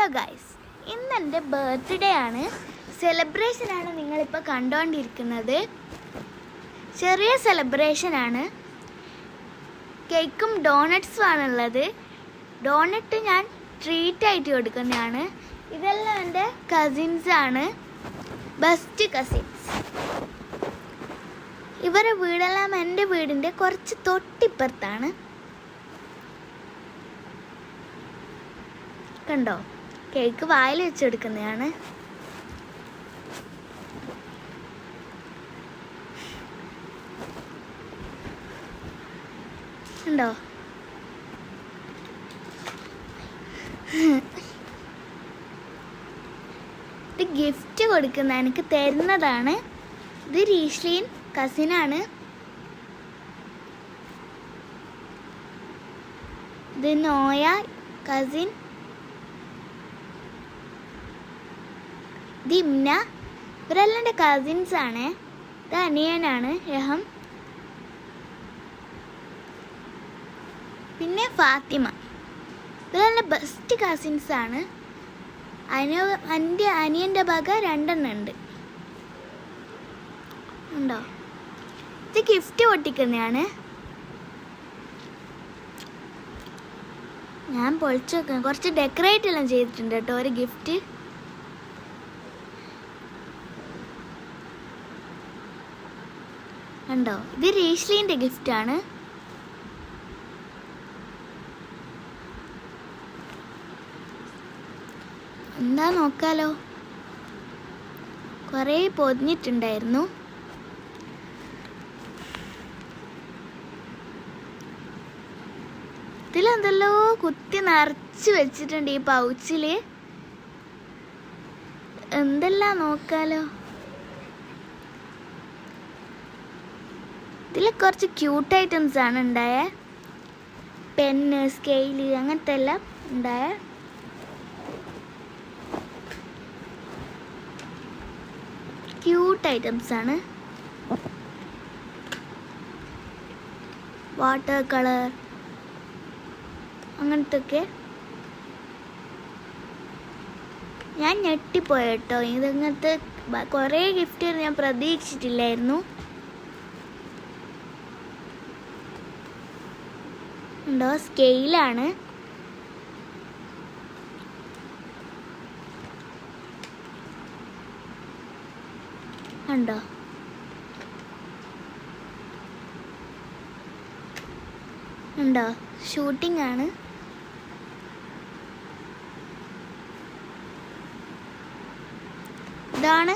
Hello guys ഇന്ന് എന്റെ birthday ആണ്. സെലിബ്രേഷനാണ് നിങ്ങളിപ്പോൾ കണ്ടുകൊണ്ടിരിക്കുന്നത്. ചെറിയ സെലിബ്രേഷനാണ് കേക്കും ഡോണറ്റ്സും ആണുള്ളത്. ഡോണറ്റ് ഞാൻ ട്രീറ്റ് ആയിട്ട് കൊടുക്കുന്നതാണ്. ഇതെല്ലാം എന്റെ കസിൻസ് ആണ്. ബെസ്റ്റ് കസിൻസ് ഇവരുടെ വീടെല്ലാം എന്റെ വീടിന്റെ കുറച്ച് തൊട്ടിപ്പുറത്താണ്. കണ്ടോ? കേക്ക് വായിൽ വെച്ചെടുക്കുന്നതാണ്. ഉണ്ടോ? ഇത് ഗിഫ്റ്റ് കൊടുക്കുന്ന എനിക്ക് തരുന്നതാണ്. ഇത് രീഷ്ലീൻ കസിനാണ്. ഇത് നോയ കസിൻ ഇമ്ന ഇവരെല്ലാം എന്റെ കസിൻസ് ആണ്. ഇത് അനിയനാണ് രഹം. പിന്നെ ഫാത്തിമ. ഇവരെല്ലാം ബെസ്റ്റ് കസിൻസ് ആണ്. അനിയ എന്റെ അനിയന്റെ ഭാഗ രണ്ടെണ്ണം ഉണ്ട്. ഉണ്ടോ? ഇത് ഗിഫ്റ്റ് പൊട്ടിക്കുന്നതാണ്. ഞാൻ പൊളിച്ചു വെക്കണം കുറച്ച് ഡെക്കറേറ്റ് എല്ലാം ചെയ്തിട്ടുണ്ട് കേട്ടോ ഒരു ഗിഫ്റ്റ് കണ്ടോ? ഇത് രേഷ്ലിന്റെ ഗിഫ്റ്റ് ആണ്. എന്താ നോക്കാലോ? കുറേ പൊതിഞ്ഞിട്ടുണ്ടായിരുന്നു. ഇതിലെന്തല്ലോ കുത്തി നിറച്ച് വെച്ചിട്ടുണ്ട് ഈ പൗച്ചിൽ. എന്തെല്ലാം നോക്കാലോ? ഇതിൽ കുറച്ച് ക്യൂട്ട് ഐറ്റംസ് ആണ് ഉണ്ടായ. പെന്ന് സ്കെയിൽ അങ്ങനത്തെ എല്ലാം ഉണ്ടായ. ക്യൂട്ട് ഐറ്റംസ് ആണ്. വാട്ടർ കളർ അങ്ങനത്തെ ഒക്കെ ഞാൻ ഞെട്ടിപ്പോയി കേട്ടോ. ഇതങ്ങനത്തെ കുറേ ഗിഫ്റ്റ് ഞാൻ പ്രതീക്ഷിച്ചിട്ടില്ലായിരുന്നു. ഉണ്ടോ? സ്കെയിലാണ്. ഉണ്ടോ? ഉണ്ടോ? ഷൂട്ടിംഗ് ആണ് ഇതാണ്